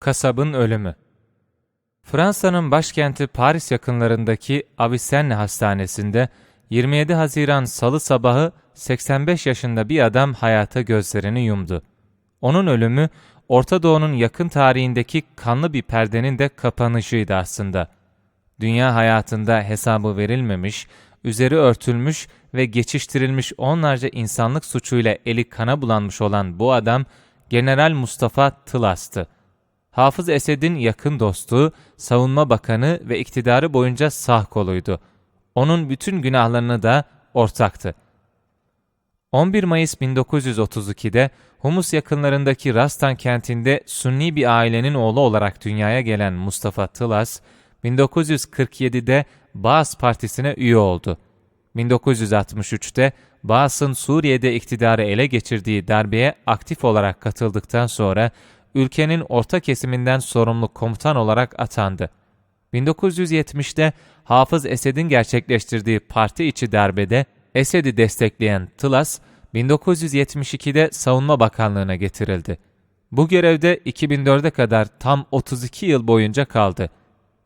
Kasabın ölümü Fransa'nın başkenti Paris yakınlarındaki Avicenne Hastanesi'nde 27 Haziran Salı sabahı 85 yaşında bir adam hayata gözlerini yumdu. Onun ölümü Orta Doğu'nun yakın tarihindeki kanlı bir perdenin de kapanışıydı aslında. Dünya hayatında hesabı verilmemiş, üzeri örtülmüş ve geçiştirilmiş onlarca insanlık suçuyla eli kana bulanmış olan bu adam General Mustafa Tılas'tı. Hafız Esed'in yakın dostu, savunma bakanı ve iktidarı boyunca sağ koluydu. Onun bütün günahlarını da ortaktı. 11 Mayıs 1932'de Humus yakınlarındaki Rastan kentinde Sunni bir ailenin oğlu olarak dünyaya gelen Mustafa Tılas, 1947'de Baas Partisi'ne üye oldu. 1963'te Baas'ın Suriye'de iktidarı ele geçirdiği darbeye aktif olarak katıldıktan sonra ülkenin orta kesiminden sorumlu komutan olarak atandı. 1970'te Hafız Esed'in gerçekleştirdiği parti içi darbede Esed'i destekleyen Tılas, 1972'de Savunma Bakanlığı'na getirildi. Bu görevde 2004'e kadar tam 32 yıl boyunca kaldı.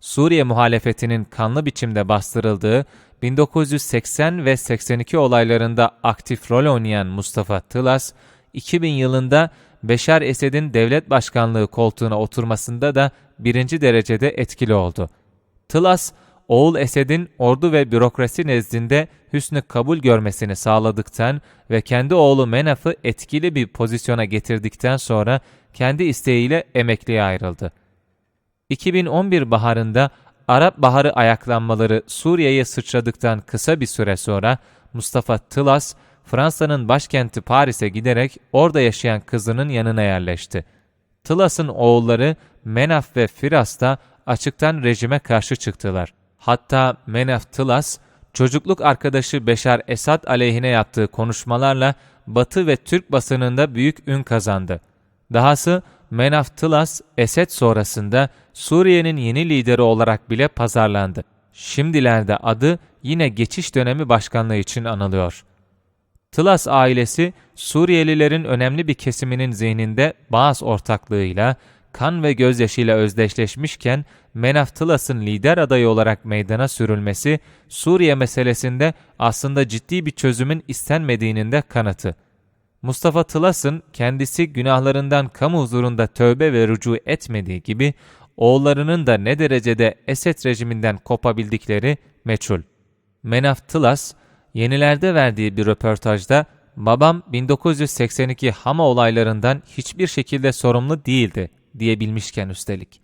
Suriye muhalefetinin kanlı biçimde bastırıldığı 1980 ve 82 olaylarında aktif rol oynayan Mustafa Tılas, 2000 yılında Beşar Esed'in devlet başkanlığı koltuğuna oturmasında da birinci derecede etkili oldu. Tılas, oğul Esed'in ordu ve bürokrasi nezdinde hüsnü kabul görmesini sağladıktan ve kendi oğlu Menaf'ı etkili bir pozisyona getirdikten sonra kendi isteğiyle emekliye ayrıldı. 2011 baharında Arap Baharı ayaklanmaları Suriye'ye sıçradıktan kısa bir süre sonra Mustafa Tılas, Fransa'nın başkenti Paris'e giderek orada yaşayan kızının yanına yerleşti. Tılas'ın oğulları Menaf ve Firas da açıktan rejime karşı çıktılar. Hatta Menaf Tılas, çocukluk arkadaşı Beşar Esad aleyhine yaptığı konuşmalarla Batı ve Türk basınında büyük ün kazandı. Dahası Menaf Tılas, Esed sonrasında Suriye'nin yeni lideri olarak bile pazarlandı. Şimdilerde adı yine geçiş dönemi başkanlığı için anılıyor. Tılas ailesi Suriyelilerin önemli bir kesiminin zihninde Baas ortaklığıyla, kan ve gözyaşıyla özdeşleşmişken Menaf Tılas'ın lider adayı olarak meydana sürülmesi Suriye meselesinde aslında ciddi bir çözümün istenmediğinin de kanıtı. Mustafa Tılas'ın kendisi günahlarından kamu huzurunda tövbe ve rücu etmediği gibi oğullarının da ne derecede Esed rejiminden kopabildikleri meçhul. Menaf Tılas, yenilerde verdiği bir röportajda babam 1982 Hama olaylarından hiçbir şekilde sorumlu değildi diyebilmişken üstelik.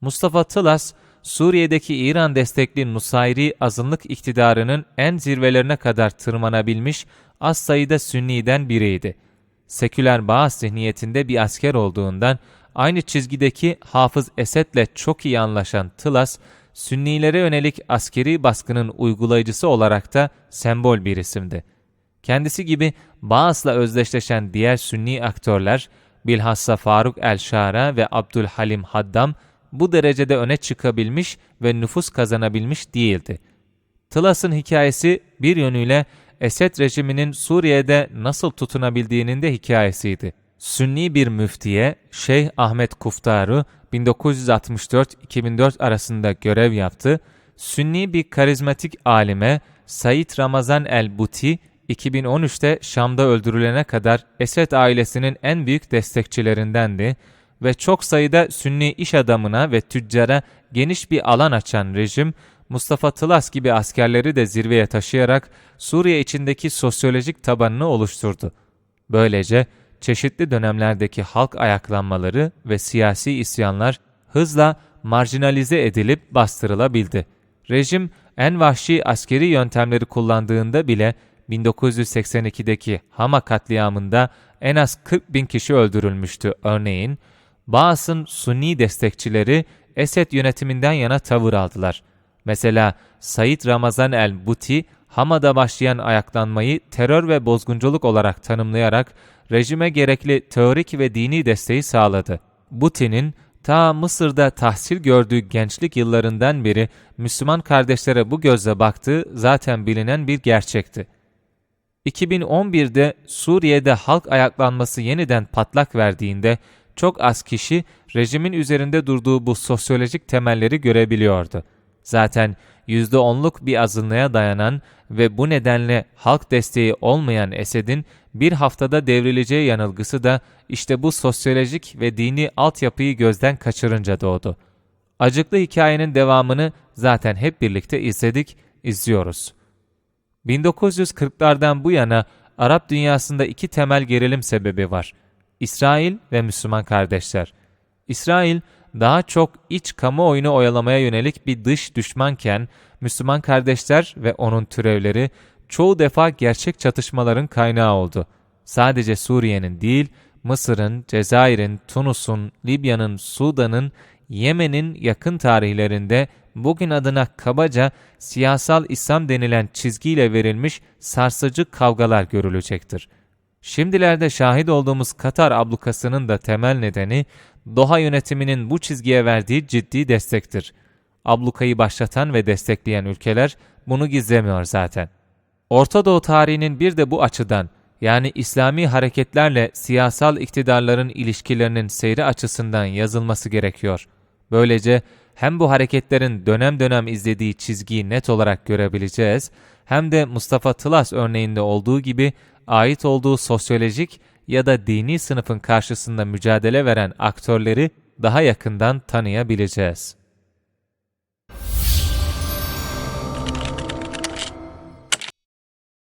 Mustafa Tılas, Suriye'deki İran destekli Nusayri azınlık iktidarının en zirvelerine kadar tırmanabilmiş az sayıda Sünni'den biriydi. Seküler Baas zihniyetinde bir asker olduğundan aynı çizgideki Hafız Esed'le çok iyi anlaşan Tılas, Sünnilere yönelik askeri baskının uygulayıcısı olarak da sembol bir isimdi. Kendisi gibi Baas'la özdeşleşen diğer Sünni aktörler, bilhassa Faruk el-Şara ve Abdülhalim Haddam, bu derecede öne çıkabilmiş ve nüfus kazanabilmiş değildi. Tılas'ın hikayesi bir yönüyle Esed rejiminin Suriye'de nasıl tutunabildiğinin de hikayesiydi. Sünni bir müftiye Şeyh Ahmet Kuftaru 1964-2004 arasında görev yaptı. Sünni bir karizmatik alime Said Ramazan el-Buti 2013'te Şam'da öldürülene kadar Esed ailesinin en büyük destekçilerindendi ve çok sayıda Sünni iş adamına ve tüccara geniş bir alan açan rejim, Mustafa Tılas gibi askerleri de zirveye taşıyarak Suriye içindeki sosyolojik tabanını oluşturdu. Böylece çeşitli dönemlerdeki halk ayaklanmaları ve siyasi isyanlar hızla marjinalize edilip bastırılabildi. Rejim en vahşi askeri yöntemleri kullandığında bile 1982'deki Hama katliamında en az 40 bin kişi öldürülmüştü örneğin. Baas'ın Sunni destekçileri Esed yönetiminden yana tavır aldılar. Mesela Said Ramazan el-Buti, Hama'da başlayan ayaklanmayı terör ve bozgunculuk olarak tanımlayarak rejime gerekli teorik ve dini desteği sağladı. Buti'nin ta Mısır'da tahsil gördüğü gençlik yıllarından beri Müslüman kardeşlere bu gözle baktığı zaten bilinen bir gerçekti. 2011'de Suriye'de halk ayaklanması yeniden patlak verdiğinde çok az kişi rejimin üzerinde durduğu bu sosyolojik temelleri görebiliyordu. Zaten %10'luk bir azınlığa dayanan ve bu nedenle halk desteği olmayan Esed'in bir haftada devrileceği yanılgısı da işte bu sosyolojik ve dini altyapıyı gözden kaçırınca doğdu. Acıklı hikayenin devamını zaten hep birlikte izledik, izliyoruz. 1940'lardan bu yana Arap dünyasında iki temel gerilim sebebi var. İsrail ve Müslüman kardeşler. İsrail daha çok iç kamuoyunu oyalamaya yönelik bir dış düşmanken Müslüman kardeşler ve onun türevleri çoğu defa gerçek çatışmaların kaynağı oldu. Sadece Suriye'nin değil, Mısır'ın, Cezayir'in, Tunus'un, Libya'nın, Sudan'ın, Yemen'in yakın tarihlerinde bugün adına kabaca siyasal İslam denilen çizgiyle verilmiş sarsıcı kavgalar görülecektir. Şimdilerde şahit olduğumuz Katar ablukasının da temel nedeni Doha yönetiminin bu çizgiye verdiği ciddi destektir. Ablukayı başlatan ve destekleyen ülkeler bunu gizlemiyor zaten. Orta Doğu tarihinin bir de bu açıdan yani İslami hareketlerle siyasal iktidarların ilişkilerinin seyri açısından yazılması gerekiyor. Böylece hem bu hareketlerin dönem dönem izlediği çizgiyi net olarak görebileceğiz, hem de Mustafa Tılas örneğinde olduğu gibi ait olduğu sosyolojik ya da dini sınıfın karşısında mücadele veren aktörleri daha yakından tanıyabileceğiz.